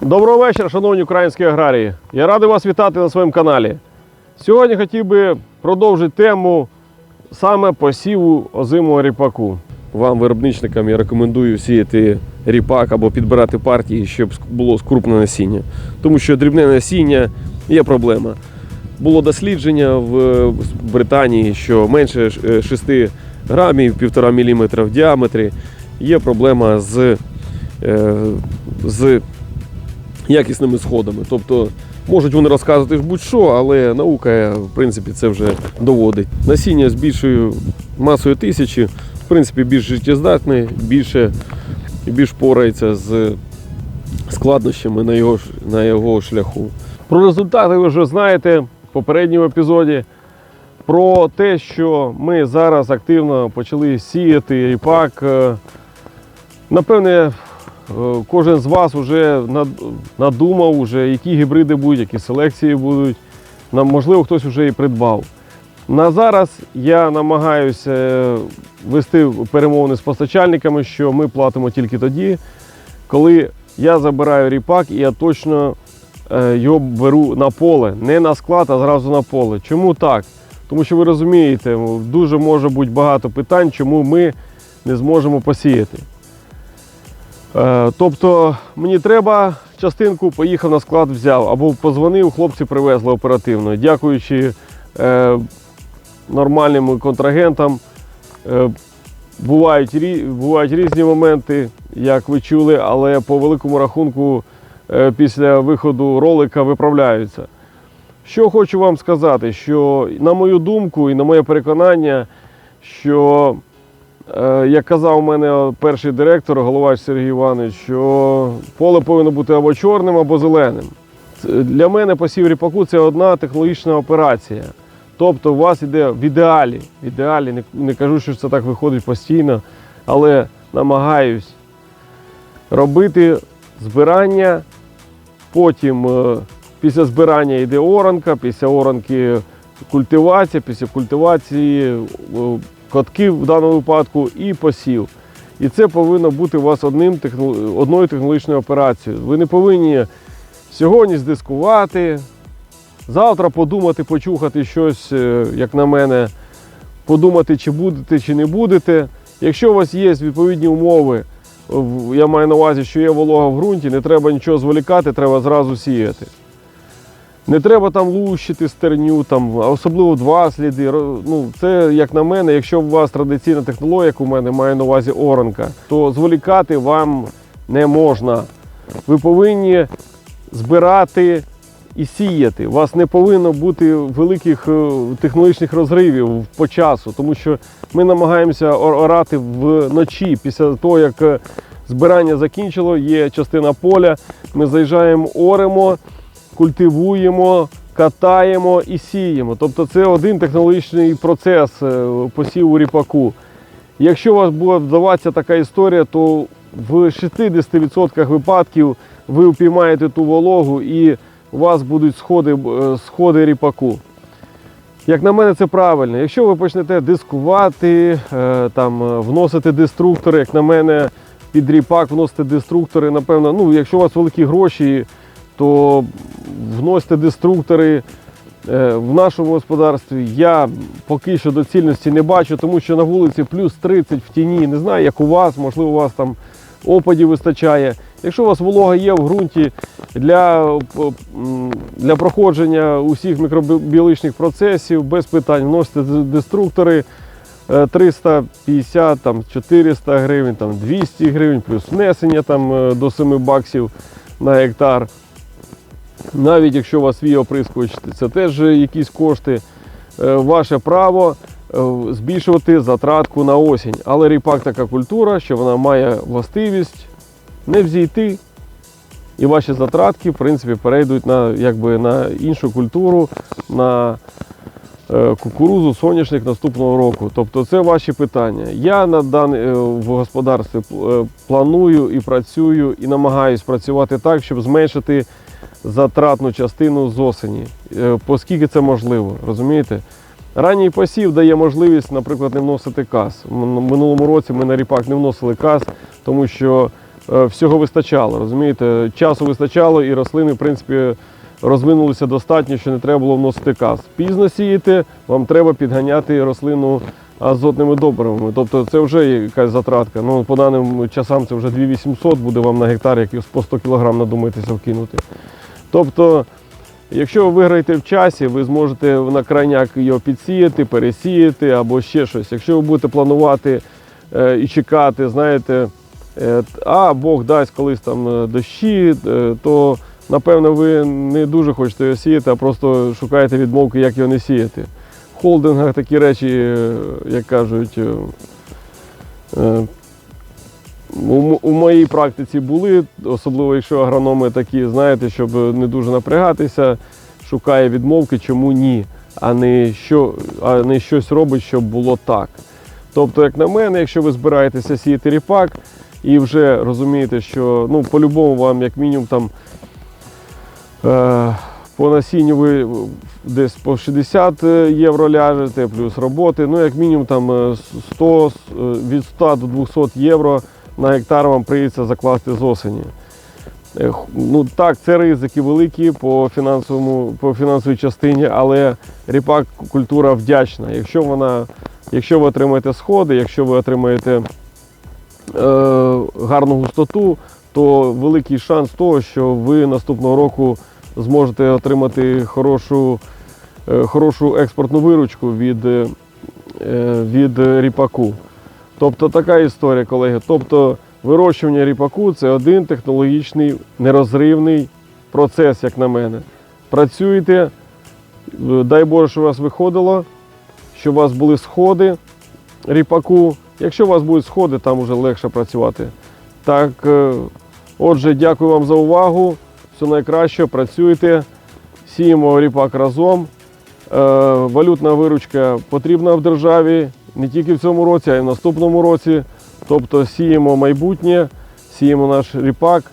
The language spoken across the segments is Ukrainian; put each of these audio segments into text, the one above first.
Доброго вечора, шановні українські аграрії. Я радий вас вітати на своєму каналі. Сьогодні хотів би продовжити тему саме посіву озимого ріпаку. Вам, виробничникам, я рекомендую сіяти ріпак або підбирати партії, щоб було скрупне насіння. Тому що дрібне насіння є проблема. Було дослідження в Британії, що менше е, 6 грамів, 1,5 мм в діаметрі є проблема з, е, з якісними сходами. Тобто можуть вони розказувати будь-що, але наука, в принципі, це вже доводить. Насіння з більшою масою тисячі, в принципі, більш життєздатне, більше, більш порається з складнощами на його, на його шляху. Про результати ви вже знаєте в попередньому епізоді. Про те, що ми зараз активно почали сіяти ріпак. е, Напевне, кожен з вас вже надумав, уже, які гібриди будуть, які селекції будуть. Можливо, хтось вже і придбав. На зараз я намагаюся е, вести перемовини з постачальниками, що ми платимо тільки тоді, коли я забираю ріпак і я точно е, його беру на поле, не на склад, а зразу на поле. Чому так? Тому що ви розумієте, дуже може бути багато питань, чому ми не зможемо посіяти. Е, Тобто мені треба частинку, поїхав на склад, взяв або позвонив, хлопці привезли оперативно. Дякуючи е, нормальним контрагентам. Е, бувають, бувають різні моменти, як ви чули, але по великому рахунку е, після виходу ролика виправляються. Що хочу вам сказати, що на мою думку і на моє переконання, що Як казав у мене перший директор, головач Сергій Іванович, що поле повинно бути або чорним, або зеленим. Для мене посів ріпаку це одна технологічна операція. Тобто у вас йде в ідеалі, в ідеалі, не, кажу, що це так виходить постійно, але намагаюсь робити збирання, потім е, після збирання йде оранка, після оранки культивація, після культивації е, в даному випадку і посів. І це повинно бути у вас одним, одною технологічною операцією. Ви не повинні сьогодні здискувати, завтра подумати, почухати щось, е, як на мене, подумати, чи будете, чи не будете. Якщо у вас є відповідні умови, я маю на увазі, що є волога в ґрунті, не треба нічого зволікати, треба зразу сіяти. Не треба там лущити стерню, там, особливо два сліди. Ну, це, як на мене, якщо у вас традиційна технологія, як у мене має на увазі оранка, то зволікати вам не можна. Ви повинні збирати і сіяти. У вас не повинно бути великих е, технологічних розривів по часу, тому що ми намагаємося ор- орати вночі після того, як е, збирання закінчило, є частина поля. Ми заїжджаємо, оремо культивуємо, катаємо і сіємо. Тобто це один технологічний процес е, посіву ріпаку. Якщо у вас буде вдаватися така історія, то в 60% випадків ви впіймаєте ту вологу і у вас будуть сходи, е, сходи ріпаку. Як на мене, це правильно. Якщо ви почнете дискувати, е, там, вносити деструктори, як на мене, під ріпак вносити деструктори, напевно, ну, якщо у вас великі гроші, то вносите деструктори. Е, В нашому господарстві я поки що доцільності не бачу, тому що на вулиці плюс 30 в тіні. Не знаю, як у вас, можливо, у вас там опадів вистачає. Якщо у вас волога є в ґрунті для, е, для проходження усіх мікробіологічних процесів, без питань вносите деструктори. е, 350, там, 400 гривень, там, 200 гривень, плюс внесення там, е, до 7 баксів на гектар. Навіть якщо у вас свій оприскувач, це теж якісь кошти. Е, Ваше право е, збільшувати затратку на осінь. Але ріпак така культура, що вона має властивість не взійти. І ваші затратки, в принципі, перейдуть на, якби, на іншу культуру, на е, кукурузу, соняшник наступного року. Тобто це ваші питання. Я на дан, в господарстві планую і працюю, і намагаюсь працювати так, щоб зменшити затратну частину з осені, е, оскільки це можливо, розумієте? Ранній посів дає можливість, наприклад, не вносити каз. Минулому році ми на ріпак не вносили каз, тому що е, всього вистачало. Розумієте, часу вистачало і рослини, в принципі, розвинулися достатньо, що не треба було вносити каз. Пізно сіяти, вам треба підганяти рослину азотними добривами. Тобто це вже якась затратка. Ну, по даним часам це вже 2800 буде вам на гектар, як по 100 кг надумаєтеся вкинути. Тобто, якщо ви виграєте в часі, ви зможете на крайняк його підсіяти, пересіяти або ще щось. Якщо ви будете планувати е, і чекати, знаєте, е, а Бог дасть колись там е, дощі, то напевно ви не дуже хочете його сіяти, а просто шукаєте відмовки, як його не сіяти. В холдингах такі речі, як кажуть, у, у моїй практиці були, особливо якщо агрономи такі, знаєте, щоб не дуже напрягатися, шукає відмовки, чому ні, а не, що, а не щось робить, щоб було так. Тобто, як на мене, якщо ви збираєтеся сіяти ріпак і вже розумієте, що ну, по-любому вам, як мінімум, там е, по насінню ви десь по 60 євро ляжете, плюс роботи, ну як мінімум там е, 100, е, від 100 до 200 євро на гектар вам прийдеться закласти з осені. Ну так, це ризики великі по, фінансовому, по фінансовій частині, але ріпак культура вдячна. Якщо вона, якщо ви отримаєте сходи, якщо ви отримаєте е, гарну густоту, то великий шанс того, що ви наступного року зможете отримати хорошу, е, хорошу експортну виручку від, е, від ріпаку. Тобто така історія, колеги. Тобто вирощування ріпаку це один технологічний нерозривний процес, як на мене. Працюйте, дай Боже, що у вас виходило, щоб у вас були сходи ріпаку. Якщо у вас будуть сходи, там вже легше працювати. Так, е, отже, дякую вам за увагу. Все найкраще, працюйте, сіємо ріпак разом. Е, Валютна виручка потрібна в державі не тільки в цьому році, а й в наступному році. Тобто сіємо майбутнє, сіємо наш ріпак.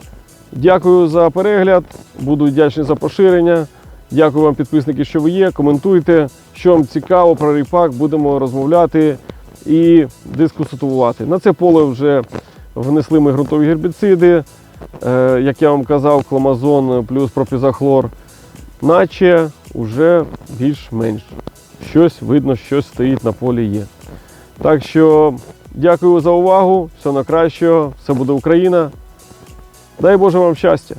Дякую за перегляд, буду вдячний за поширення. Дякую вам, підписники, що ви є. Коментуйте, що вам цікаво про ріпак, будемо розмовляти і дискусувати. На це поле вже внесли ми ґрунтові гербіциди, е, як я вам казав, кламазон плюс пропізахлор, наче вже більш-менш щось видно, щось стоїть на полі є. Так що дякую за увагу, все на кращого, все буде Україна. Дай Боже вам щастя!